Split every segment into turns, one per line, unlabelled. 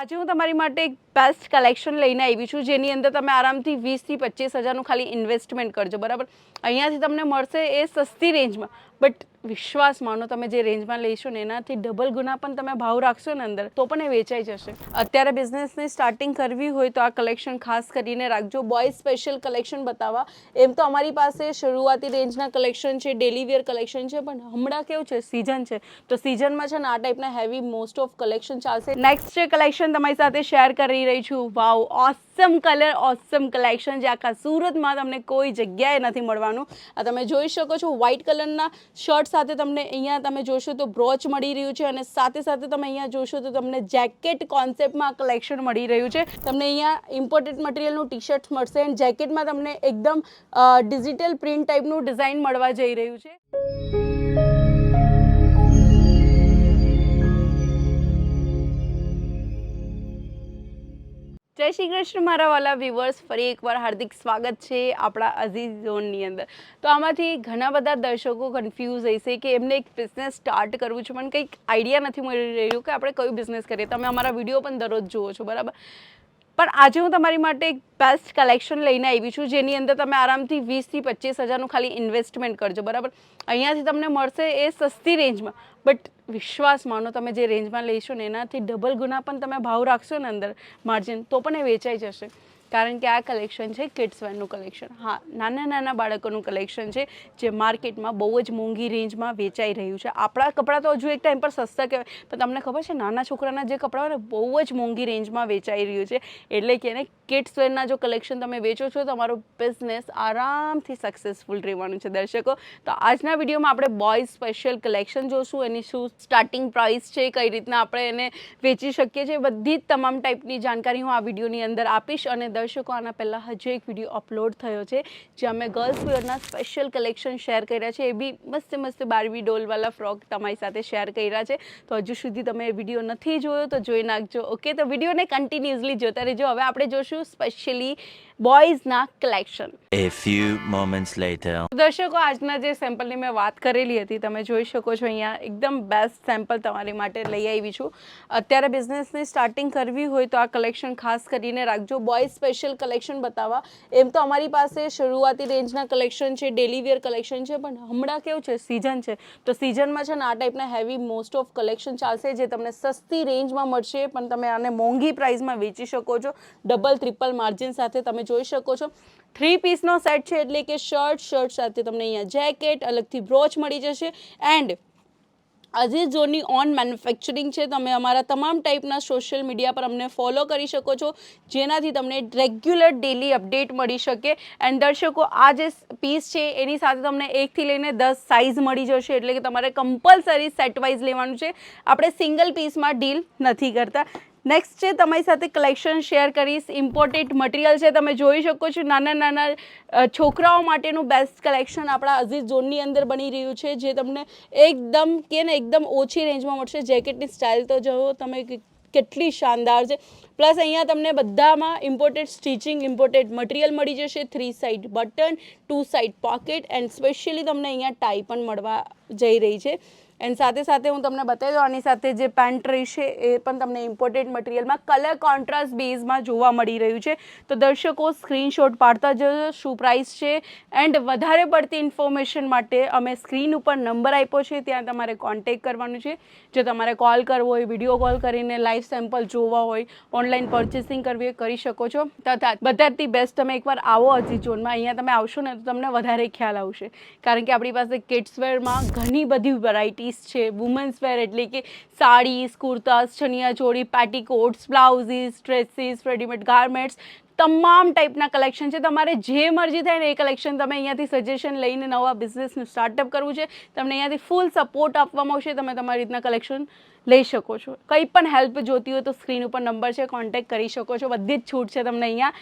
આજે હું તમારી માટે એક બેસ્ટ કલેક્શન લઈને આવી છું, જેની અંદર તમે આરામથી વીસથી પચીસ હજારનું ખાલી ઇન્વેસ્ટમેન્ટ કરજો, બરાબર? અહીંયાથી તમને મળશે એ સસ્તી રેન્જમાં બટ વિશ્વાસ માનો, તમે જે રેન્જમાં લઈશો ને એનાથી ડબલ ગુના પણ તમે ભાવ રાખશો ને અંદર, તો પણ એ વેચાઈ જશે. અત્યારે બિઝનેસની સ્ટાર્ટિંગ કરવી હોય તો આ કલેક્શન ખાસ કરીને રાખજો. બોય સ્પેશિયલ કલેક્શન બતાવવા. એમ તો અમારી પાસે શરૂઆતી રેન્જના કલેક્શન છે ડેલી વેર કલેક્શન છે, પણ હમણાં કેવું છે સિઝન છે. તો સિઝનમાં છે ને આ ટાઈપના હેવી મોસ્ટ ઓફ કલેક્શન ચાલશે. નેક્સ્ટ જે કલેક્શન તમારી સાથે શેર કરી રહી છું. વાવ ઓસમ કલર ઓસમ કલેક્શન જે આખા સુરતમાં તમને કોઈ જગ્યાએ નથી મળવાનું. આ તમે જોઈ શકો છો વ્હાઇટ કલરના શર્ટ સાથે તમને અહીંયા તમે જોશો તો બ્રોચ મળી રહ્યું છે અને સાથે સાથે તમે અહીંયા જોશો તો તમને જેકેટ કોન્સેપ્ટમાં કલેક્શન મળી રહ્યું છે. તમને અહીંયા ઇમ્પોર્ટેડ મટીરિયલનું ટી શર્ટ મળશે એન્ડ જેકેટમાં તમને એકદમ ડિજિટલ પ્રિન્ટ ટાઈપનું ડિઝાઇન મળવા જઈ રહ્યું છે. જય શ્રી કૃષ્ણ, મારા વાલા વ્યુઅર્સ ફરી એકવાર હાર્દિક સ્વાગત છે આપણા અઝીઝ ઝોનની અંદર. તો આમાંથી ઘણા બધા દર્શકો કન્ફ્યુઝ હશે કે એમને એક બિઝનેસ સ્ટાર્ટ કરવું છે, પણ કંઈક આઈડિયા નથી મળી રહ્યું કે આપણે કયું બિઝનેસ કરીએ. તમે અમારા વીડિયો પણ દરરોજ જુઓ છો, બરાબર? પણ આજે હું તમારી માટે એક બેસ્ટ કલેક્શન લઈને આવી છું, જેની અંદર તમે આરામથી વીસથી પચીસ હજારનું ખાલી ઇન્વેસ્ટમેન્ટ કરજો, બરાબર? અહીંયાથી તમને મળશે એ સસ્તી રેન્જમાં બટ વિશ્વાસ માનો, તમે જે રેન્જમાં લઈશો ને એનાથી ડબલ ગુના પણ તમે ભાવ રાખશો ને અંદર માર્જિન તો પણ એ વેચાઈ જશે. કારણ કે આ કલેક્શન છે કિડ્સ વેરનું કલેક્શન હા, નાના નાના બાળકોનું કલેક્શન છે જે માર્કેટમાં બહુ જ મોંઘી રેન્જમાં વેચાઈ રહ્યું છે. આપણા કપડાં તો હજુ એક ટાઈમ પર સસ્તા કહેવાય. પણ તમને ખબર છે નાના છોકરાના જે કપડાં હોય ને, બહુ જ મોંઘી રેન્જમાં વેચાઈ રહ્યું છે. એટલે કે એને કિડ્સ વેરના જો કલેક્શન તમે વેચો છો, તમારો બિઝનેસ આરામથી સક્સેસફુલ રહેવાનું છે, દર્શકો. તો આજના વિડીયોમાં આપણે બોયઝ સ્પેશિયલ કલેક્શન જોશું. એની શું સ્ટાર્ટિંગ પ્રાઇસ છે, કઈ રીતના આપણે એને વેચી શકીએ છીએ, બધી જ તમામ ટાઈપની જાણકારી હું આ વિડીયોની અંદર આપીશ અને દર્શકો આના પહેલાં હજુ એક વીડિયો અપલોડ થયો છે જ્યાં મેં ગર્લ્સ વેરના સ્પેશિયલ કલેક્શન શેર કર્યા છે. એ બી મસ્ત મસ્ત બારવી ડોલવાળા ફ્રોક તમારી સાથે શેર કર્યા છે. તો હજુ સુધી તમે વીડિયો નથી જોયો તો જોઈ નાખજો ઓકે તો વિડીયોને કન્ટિન્યુઅસલી જોતા રહેજો. હવે આપણે જોશું specially બોયઝના collection
A few moments later.
દર્શકો આજના જે સેમ્પલની મેં વાત કરેલી હતી તમે જોઈ શકો છો અહીંયા એકદમ બેસ્ટ સેમ્પલ તમારી માટે લઈ આવી છું. અત્યારે બિઝનેસની સ્ટાર્ટિંગ કરવી હોય તો આ કલેક્શન ખાસ કરીને રાખજો. બોય સ્પેશિયલ કલેક્શન બતાવવા. એમ તો અમારી પાસે શરૂઆતી રેન્જના કલેક્શન છે ડેલી વેર કલેક્શન છે, પણ હમણાં કેવું છે સિઝન છે. તો સિઝનમાં છે ને આ ટાઈપના હેવી મોસ્ટ ઓફ કલેક્શન ચાલશે જે તમને સસ્તી રેન્જમાં મળશે, પણ તમે આને મોંઘી પ્રાઇસમાં વેચી શકો છો. ડબલ ટ્રિપલ માર્જિન સાથે તમે જોઈ શકો છો. થ્રી પીસનો સેટ છે એટલે કે શર્ટ શર્ટ સાથે તમને અહીંયા જેકેટ અલગથી બ્રોચ મળી જશે. એન્ડ અઝીઝ ઝોનની ઓન મેન્યુફેક્ચરિંગ છે. તમે અમારા તમામ ટાઈપના સોશિયલ મીડિયા પર અમને ફોલો કરી શકો છો. જેનાથી તમને રેગ્યુલર ડેલી અપડેટ મળી શકે. એન્ડ દર્શકો, આ જે પીસ છે, એની સાથે તમને એકથી લઈને દસ સાઇઝ મળી જશે. એટલે કે તમારે કમ્પલસરી સેટ વાઇઝ લેવાનું છે. આપણે સિંગલ પીસમાં ડીલ નથી કરતા. નેક્સ્ટ છે, તમારી સાથે કલેક્શન શેર કરીશ. ઇમ્પોર્ટેડ મટીરિયલ છે, તમે જોઈ શકો છો. નાના નાના છોકરાઓ માટેનું બેસ્ટ કલેક્શન આપણા અઝીઝ ઝોનની અંદર બની રહ્યું છે, જે તમને એકદમ કે ને એકદમ ઓછી રેન્જમાં મળશે. જેકેટની સ્ટાઇલ તો જુઓ તમે કેટલી શાનદાર છે. પ્લસ અહીંયા તમને બધામાં ઇમ્પોર્ટેડ સ્ટિચિંગ ઇમ્પોર્ટેડ મટીરિયલ મળી જશે. Three side button two side pocket and specially તમને અહીંયા ટાઈ પણ મળવા જઈ રહી છે. એન્ડ સાથે સાથે હું તમને બતાવી દઉં, આની સાથે જે પેન્ટ રહી છે, એ પણ તમને ઇમ્પોર્ટેડ મટીરિયલમાં કલર કોન્ટ્રાસ્ટ બેઝમાં જોવા મળી રહ્યું છે. તો દર્શકો સ્ક્રીનશોટ પાડતા જજો, શું પ્રાઇસ છે? એન્ડ વધારે પડતી ઇન્ફોર્મેશન માટે અમે સ્ક્રીન ઉપર નંબર આપ્યો છે, ત્યાં તમારે કોન્ટેક કરવાનું છે. જો તમારે કોલ કરવો હોય વીડિયો કોલ કરીને લાઈવ સેમ્પલ જોવા હોય ઓનલાઈન પરચેસિંગ કરવી હોય, કરી શકો છો. તથા બધાથી બેસ્ટ તમે એકવાર આવો હજી ઝોનમાં અહીંયા તમે આવશો ને, તો તમને વધારે ખ્યાલ આવશે. કારણ કે આપણી પાસે કિડ્સવેરમાં ઘણી બધી વેરાયટીઝ છે વુમન્સ વેર એટલે કે saris, kurtas choli petticoats blouses dresses readymade garments તમામ ટાઈપના કલેક્શન છે. તમારે જે મરજી થાય ને એ કલેક્શન તમે અહીંયાથી સજેશન લઈને નવા બિઝનેસનું સ્ટાર્ટઅપ કરવું છે. તમને અહીંયાથી ફૂલ સપોર્ટ આપવામાં આવશે. તમે તમારી રીતના કલેક્શન લઈ શકો છો. કંઈ પણ હેલ્પ જોતી હોય તો સ્ક્રીન ઉપર નંબર છે કોન્ટેક્ટ કરી શકો છો. બધી જ છૂટ છે તમને અહીંયા.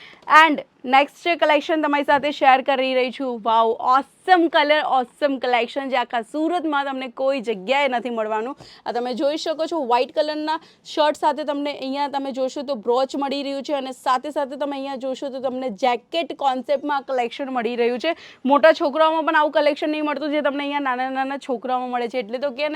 એન્ડ નેક્સ્ટ જે કલેક્શન તમારી સાથે શેર કરી રહી છું વાવ ઓસમ કલર ઓસમ કલેક્શન જે આખા સુરતમાં તમને કોઈ જગ્યાએ નથી મળવાનું. આ તમે જોઈ શકો છો વ્હાઇટ કલરના શર્ટ સાથે તમને અહીંયા તમે જોશો તો બ્રોચ મળી રહ્યું છે અને સાથે સાથે તમે અહીંયા જોશો તો તમને જેકેટ કોન્સેપ્ટમાં આ કલેક્શન મળી રહ્યું છે. મોટા છોકરાઓમાં પણ આવું કલેક્શન નહીં મળતું જે તમને અહીંયા નાના નાના છોકરાઓમાં મળે છે. એટલે તો કે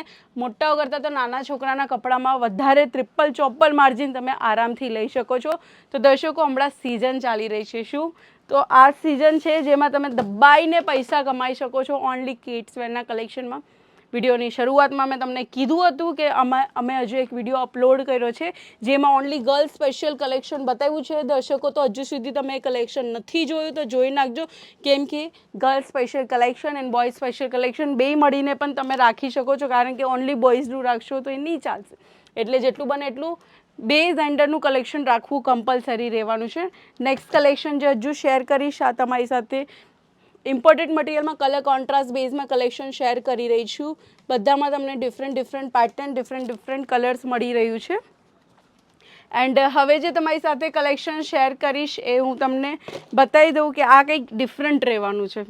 મોટાઓ કરતાં તો નાના છોકરાના કપડામાં વધારે ટ્રિપલ ચોપલ માર્જિન તમે આરામથી લઈ શકો છો. તો દર્શકો, હમણાં સિઝન ચાલી રહી છે. શું? તો આ સિઝન છે જેમાં તમે દબાઈને પૈસા કમાઈ શકો છો ઓનલી કિડ્સ વેરના કલેક્શનમાં વિડીયોની શરૂઆતમાં મેં તમને કીધું હતું કે અમે અમે હજુ એક વીડિયો અપલોડ કર્યો છે, જેમાં ઓનલી ગર્લ સ્પેશિયલ કલેક્શન બતાવ્યું છે. દર્શકો તો હજુ સુધી તમે કલેક્શન નથી જોયું, તો જોઈ નાખજો. કેમ કે girl special collection and boy special collection બે મળીને પણ તમે રાખી શકો છો, કારણ કે ઓનલી બોયઝનું રાખશો તો એ નહીં ચાલશે. એટલે જેટલું બને એટલું બે જેન્ડરનું કલેક્શન રાખવું કમ્પલસરી રહેવાનું છે. નેક્સ્ટ કલેક્શન જે હજુ શેર કરીશ, આ તમારી સાથે ઇમ્પોર્ટેડ મટીરિયલમાં કલર કોન્ટ્રાસ્ટ બેઝમાં કલેક્શન શેર કરી રહી છું. બધામાં તમને different different pattern different different colours મળી રહ્યું છે. એન્ડ હવે જે તમારી સાથે કલેક્શન શેર કરીશ એ હું તમને બતાવી દઉં કે આ કંઈક ડિફરન્ટ રહેવાનું છે.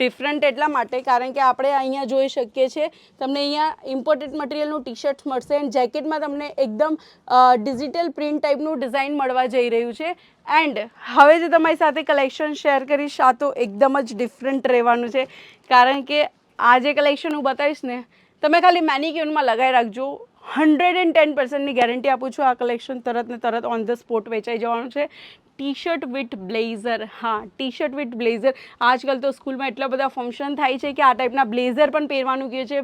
ડિફરન્ટ એટલા માટે, કારણ કે આપણે અહીંયા જોઈ શકીએ છીએ, તમને અહીંયા ઇમ્પોર્ટેડ મટીરિયલનું ટી શર્ટ મળશે એન્ડ જેકેટમાં તમને એકદમ ડિજિટલ પ્રિન્ટ ટાઈપનું ડિઝાઇન મળવા જઈ રહ્યું છે. એન્ડ હવે જે તમારી સાથે કલેક્શન શેર કરીશ, આ તો એકદમ જ ડિફરન્ટ રહેવાનું છે. કારણ કે આ જે કલેક્શન હું બતાવીશ ને, તમે ખાલી મેનિક્યુનમાં લગાવી રાખજો. હંડ્રેડ એન્ડ ટેન પર્સન્ટની ગેરંટી આપું છું આ કલેક્શન તરત ને તરત ઓન ધ સ્પોટ વેચાઈ જવાનું છે. ટી શર્ટ વિથ બ્લેઝર હા ટી શર્ટ વિથ બ્લેઝર આજકાલ તો સ્કૂલમાં એટલા બધા ફંક્શન થાય છે કે આ ટાઈપના બ્લેઝર પણ પહેરવાનું કહે છે.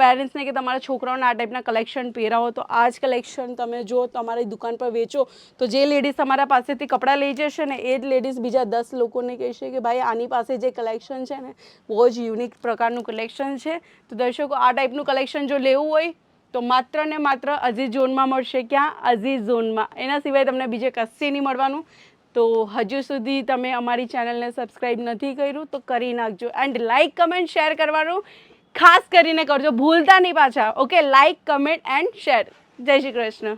પેરેન્ટ્સને કે તમારા છોકરાઓને આ ટાઈપના કલેક્શન પહેરાવો. તો આ જ કલેક્શન તમે જો તમારી દુકાન પર વેચો, તો જે લેડીઝ તમારા પાસેથી કપડાં લઈ જશે ને, એ જ લેડીઝ બીજા દસ લોકોને કહેશે કે ભાઈ, આની પાસે જે કલેક્શન છે ને, બહુ જ યુનિક પ્રકારનું કલેક્શન છે. તો દર્શકો, આ ટાઈપનું કલેક્શન જો લેવું હોય તો માત્ર ને માત્ર અઝીઝ ઝોનમાં મળશે ક્યાં? અઝીઝ ઝોનમાં. એના સિવાય તમને બીજે કશે નહીં મળવાનું. તો હજુ સુધી તમે અમારી ચેનલને સબસ્ક્રાઈબ નથી કર્યું તો કરી નાખજો. એન્ડ લાઇક કમેન્ટ, શેર કરવાનું ખાસ કરીને કરજો. ભૂલતા નહીં પાછા. Okay? Like comment, and share. Jai Shri Krishna.